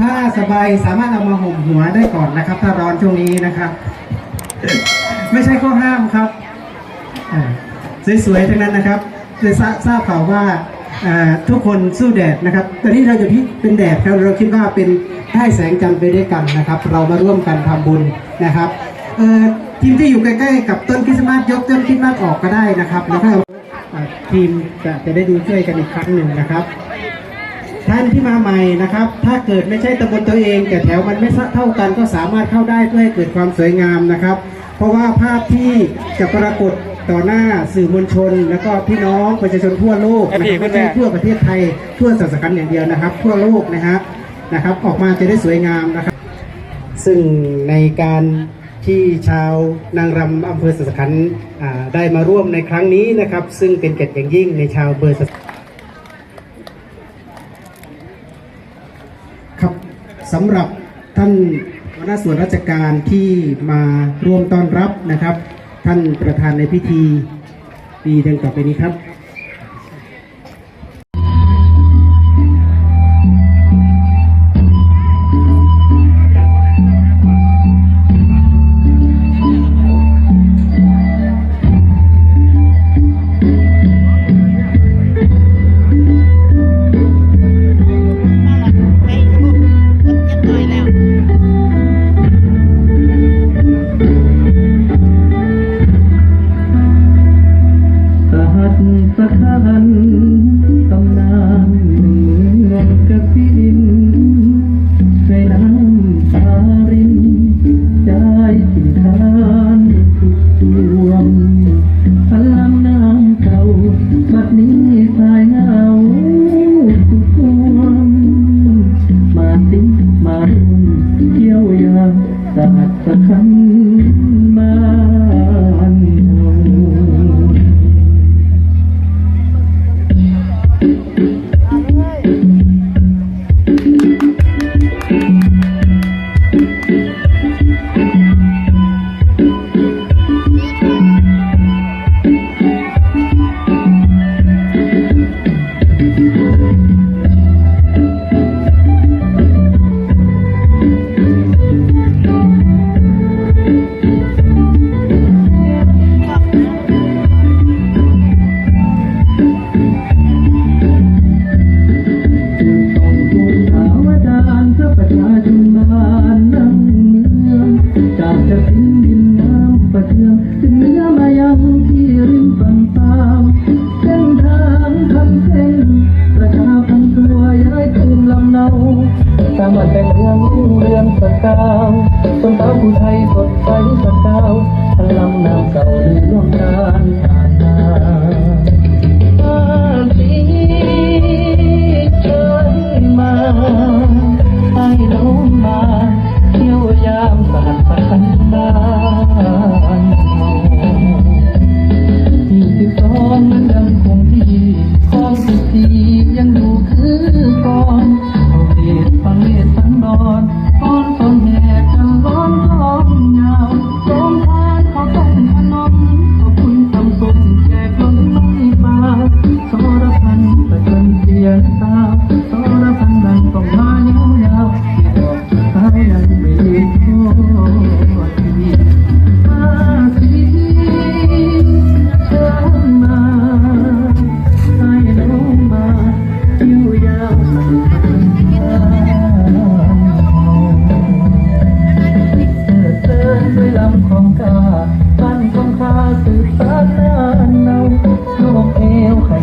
ถ้าสบายสามารถเอามาห่มหัวได้ก่อนนะครับ ถ้าร้อนช่วงนี้นะครับ ไม่ใช่ข้อห้ามครับสวยๆทั้งนั้นนะครับจะทราทราบข่าวว่าทุกคนสู้แดดนะครับ ตอนนี้เราอยู่ที่เป็นแดดครับเราคิดว่าเป็นได้แสงจันทร์ไปด้วยกันนะครับ เรามาร่วมกันทำบุญนะครับทีมที่อยู่ใกล้ๆกับต้นคริสต์มาสยกต้นคริสต์มาสออกก็ได้นะครับ แล้วก็เอาทีมจะจะได้ดูช่วยกันอีกครั้งหนึ่งนะครับ ท่านที่มาใหม่นะครับ ถ้าเกิดไม่ใช่ตำบลตัวเองแต่แถวมันไม่เท่ากันก็สามารถเข้าได้เพื่อให้เกิดความสวยงามนะครับ เพราะว่าภาพที่จะปรากฏต่อหน้าสื่อมวลชน แล้วก็พี่น้องประชาชนทั่วโลกนะครับไม่ใช่ทั่วประเทศไทยทั่วศาสนาอย่างเดียวนะครับ ทั่วโลกนะฮะนะครับ ออกมาจะได้สวยงามนะครับ ซึ่งในการที่ชาวนางรำอำเภอสัสขันธ์อ่าได้มาร่วมในครั้งนี้นะครับ ซึ่งเป็นเกียรติอย่างยิ่งในชาวอำเภอสัสครับ สำหรับท่านหัวหน้าส่วนราชการที่มาร่วมต้อนรับนะครับ ท่านประธานในพิธีปีดังต่อไปนี้ครับ ต้นตาผู้ไทยสดใสสกาวพลังน้ำเก่าลือล่วงการผ่านมาอาลีเชิญมาให้น้องมาเที่ยวยามสหัสสันบ้า ตาสรพันดังต้องมา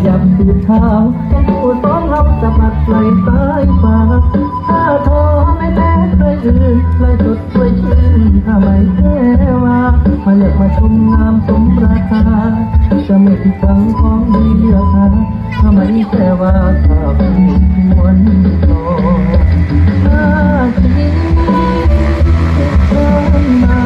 ยับสูดเท้ายังผู้สองเราสะบัดไหลสายฟ้าถ้าทอไม่แพ้ใครอื่นไหลสดช่วยชื่นถ้าไม่แพ้ว่ามาเลือกมาชมงามสมราคาจะไม่ผิดหวังของดีราคาถ้าไม่แพ้ว่าถ้าเป็นมวลโตถ้าชีวิตเดินมา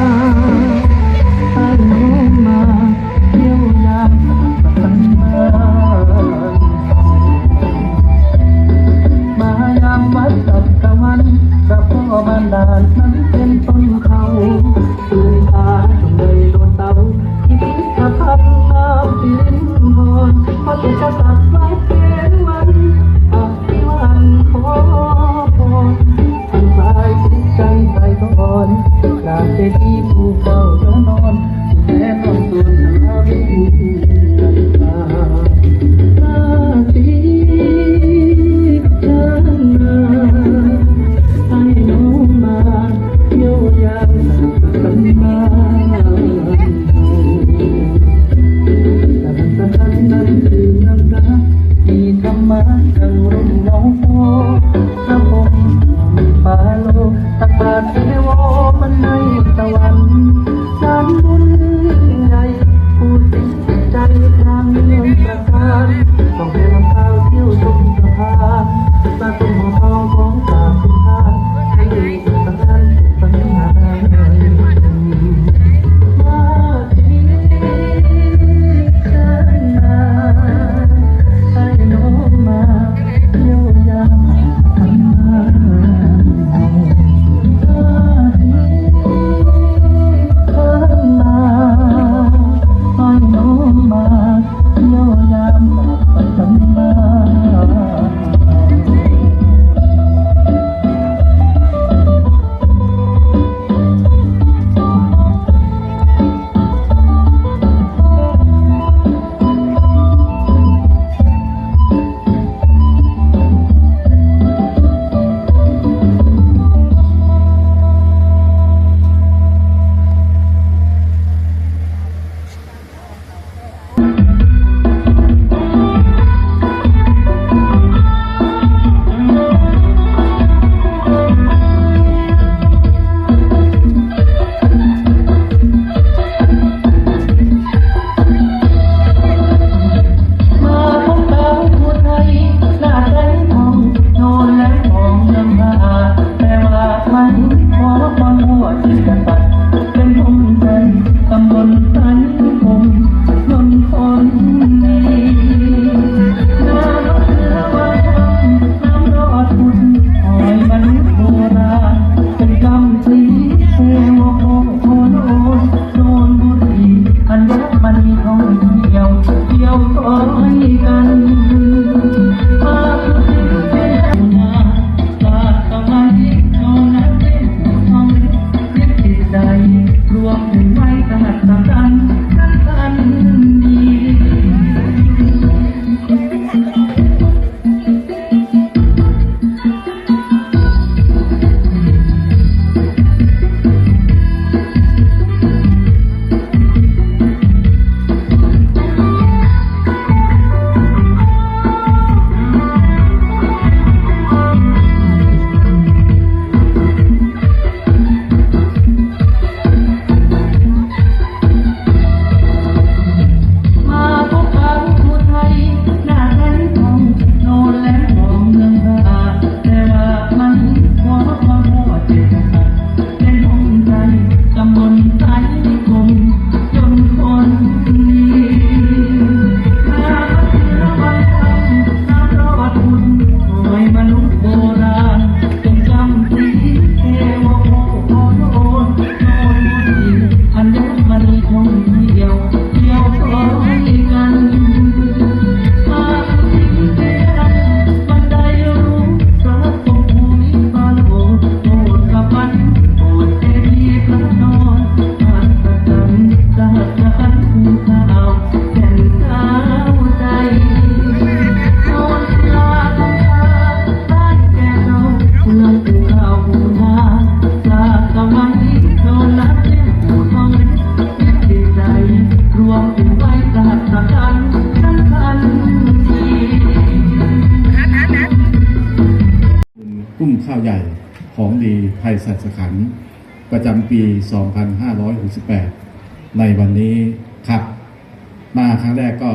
ขันประจำปี 2568 ในวันนี้ครับ มาครั้งแรกก็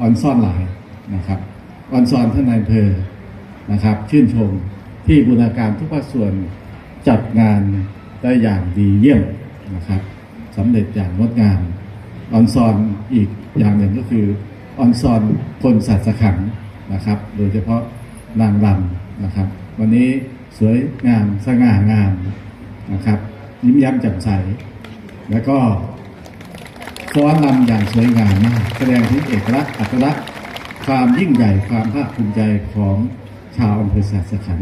ออนซ่อนหลายนะครับออนซอนท่านนายอำเภอนะครับ ชื่นชมที่บูรณาการทุกภาคส่วนจัดงานได้อย่างดีเยี่ยมนะครับสำเร็จอย่างงดงามออนซอนอีกอย่างหนึ่งก็คือออนซอนคนสัตว์สขันนะครับ โดยเฉพาะนางรำนะครับ วันนี้ สวยงามสง่างามนะครับ ยิ้มย้มแจ่มใส แล้วก็ฟ้อนรำอย่างสวยงามมากแสดงถึงเอกลักษณ์อัตลักษณ์ความยิ่งใหญ่ความภาคภูมิใจของชาวอำเภอสัตสขัน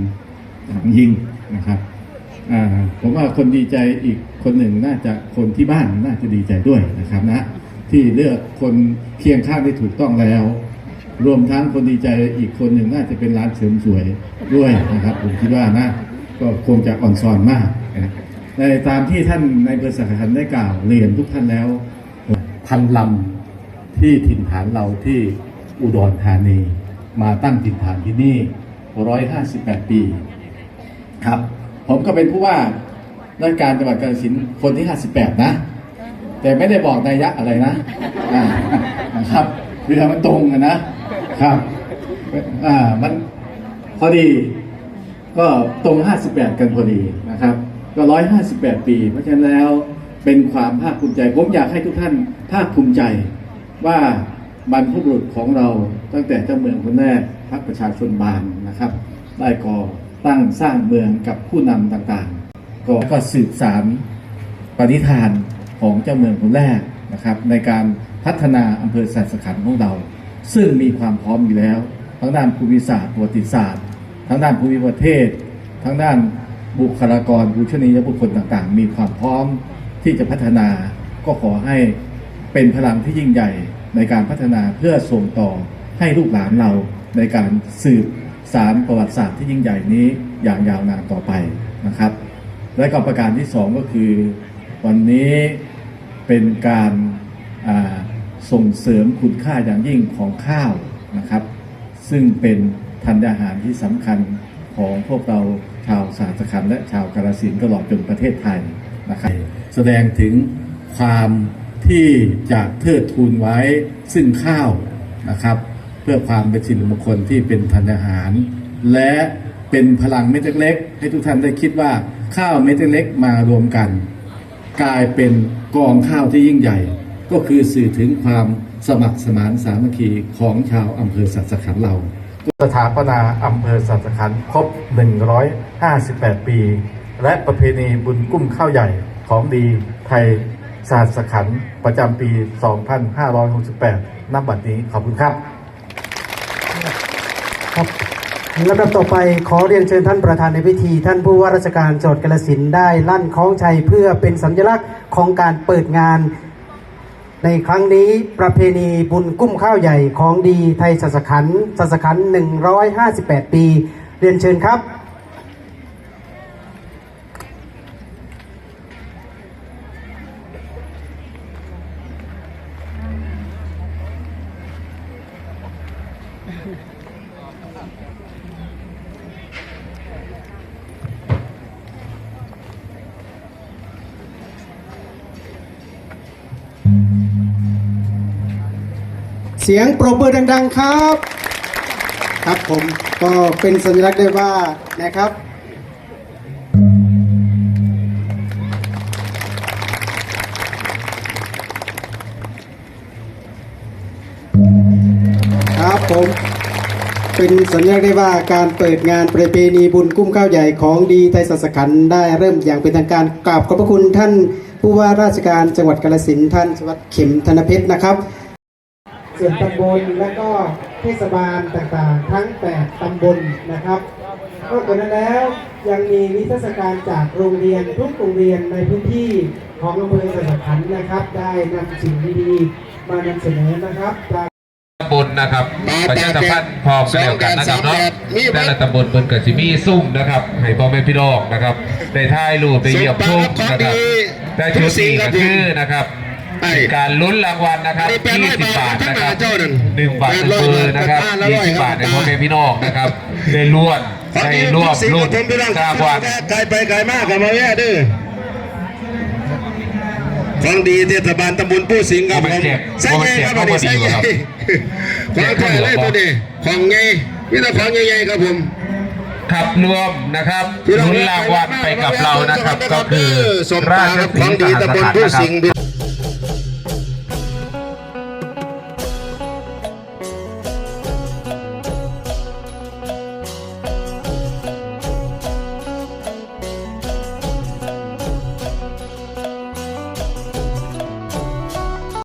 อย่างยิ่งนะครับผมว่าคนดีใจอีกคนหนึ่งน่าจะคนที่บ้านน่าจะดีใจด้วยนะครับนะที่เลือกคนเคียงข้างได้ถูกต้องแล้ว รวมทั้งคนดีใจอีกคนหนึ่งน่าจะเป็นร้านเสริมสวยด้วยนะครับ ผมคิดว่านะ ก็คงจะอ่อนซอนมากนะในตามที่ท่านในบริษัทขันได้กล่าวเรียนทุกท่านแล้วพันลำที่ถิ่นฐานเราที่อุดรธานีมาตั้งถิ่นฐานที่นี่ 158 ปีครับ ผมก็เป็นผู้ว่าราชการจังหวัดกาฬสินธุ์คนที่ 58 นะ แต่ไม่ได้บอกนัยะอะไรนะนะครับเรือมันตรงนะ ครับอ่ามันพอดีก็ตรง 58 กันพอดีนะครับ ก็ 158 ปี เพราะฉะนั้นแล้วเป็นความภาคภูมิใจ ผมอยากให้ทุกท่านภาคภูมิใจว่าบรรพบุรุษของเราตั้งแต่เจ้าเมืองคนแรกพรรคประชาชนบานนะครับ ได้ก่อตั้งสร้างเมืองกับผู้นำต่างๆ ก็ก็สืบสารปณิธานของเจ้าเมืองคนแรกนะครับ ในการพัฒนาอำเภอสัตสขันของเรา ซึ่งมีความพร้อมอยู่แล้ว ทั้งด้านภูมิศาสตร์ประวัติศาสตร์ ทั้งด้านภูมิประเทศ ทั้งด้านบุคลากรผู้ชนียบุคคลต่างๆ มีความพร้อมที่จะพัฒนา ก็ขอให้เป็นพลังที่ยิ่งใหญ่ในการพัฒนาเพื่อส่งต่อให้ลูกหลานเราในการสืบสารประวัติศาสตร์ที่ยิ่งใหญ่นี้อย่างยาวนานต่อไปนะครับ และก็ประการที่สองก็คือ วันนี้เป็นการ ส่งเสริมคุณค่าอย่างยิ่งของข้าวนะครับ ซึ่งเป็นธัญญาหารที่สำคัญของพวกเราชาวสาสขันและชาวกาฬสินตลอดจนประเทศไทยนะครับแสดงถึงความที่จะเทิดทูนไว้ซึ่งข้าวนะครับ เพื่อความเป็นสิริมงคลที่เป็นธัญญาหาร และเป็นพลังเม็ดเล็กๆให้ทุกท่านได้คิดว่าข้าวเม็ดเล็กมารวมกัน กลายเป็นกองข้าวที่ยิ่งใหญ่ ก็คือสื่อถึงความสมัครสมานสามัคคีของชาวอำเภอสัตสขันเราสถาปนาอำเภอสัตขันครบ 158 ปี และประเพณีบุญกุ้มข้าวใหญ่ของดีไทยศาสตร์สขันประจำปี 2568 นับบัดนี้ขอบคุณครับ ครับลำดับต่อไปขอเรียนเชิญท่านประธานในพิธี ท่านผู้ว่าราชการจังหวัดกาฬสินได้ลั่นคล้องชัยเพื่อเป็นสัญลักษณ์ของการเปิดงาน ในครั้งนี้ประเพณีบุญกุ้มข้าวใหญ่ของดีไทยสัสขันสัสขัน 158 ปี เรียนเชิญครับ เสียงปรบมือดัง ๆ ครับ ครับผมก็เป็นสัญลักษณ์ได้ว่านะครับ ครับผมเป็นสัญลักษณ์ได้ว่าการเปิดงานประเพณีบุญกุ้มข้าวใหญ่ของดีไทยศาสขันธ์ได้เริ่มอย่างเป็นทางการกราบขอบพระคุณท่านผู้ว่าราชการจังหวัดกาฬสินธุ์ท่านสวัสดิ์เข็มธนเพชรนะครับ ส่วนตำบลและก็เทศบาลต่างๆ ทั้ง 8 ตำบลนะครับนอกจากนั้นแล้วยังมีนิทรรศการจากโรงเรียนทุกโรงเรียนในพื้นที่ของอำเภอสระขันธ์นะครับ ได้นำสิ่งดีๆมานำเสนอนะครับจากตำบลนะครับประชาสัมพันธ์พร้อมเดียวกันนะครับเนาะแต่ละตำบลเปินเกิดสิมีซุ่มนะครับให้พ่อแม่พี่น้องนะครับได้ถ่ายรูปได้เยี่ยมชมนะครับได้ชุดนี้ก็คือนะครับ การลุ้นรางวัลนะครับ20บาทนะครับหนึ่งบาทหนึ่งเบอร์นะครับ20บาทในพ่อแม่พี่น้องนะครับได้ล้วนได้ร่วมรุ่นรางวัลไกลไปไกลมากกับมาแย่ดื้อของดีเทศบาลตำบลผู้สิงห์ครับผมใช่ไงครับผมใช่ไงของแท้เลยตัวนี้ของไงมีแต่ของใหญ่ๆครับผมขับรวมนะครับลุ้นรางวัลไปกับเรานะครับ ก็คือสมปราราชครับสีของห์ดีสหตำบลขันธ์ผู้นะครัสิบงห์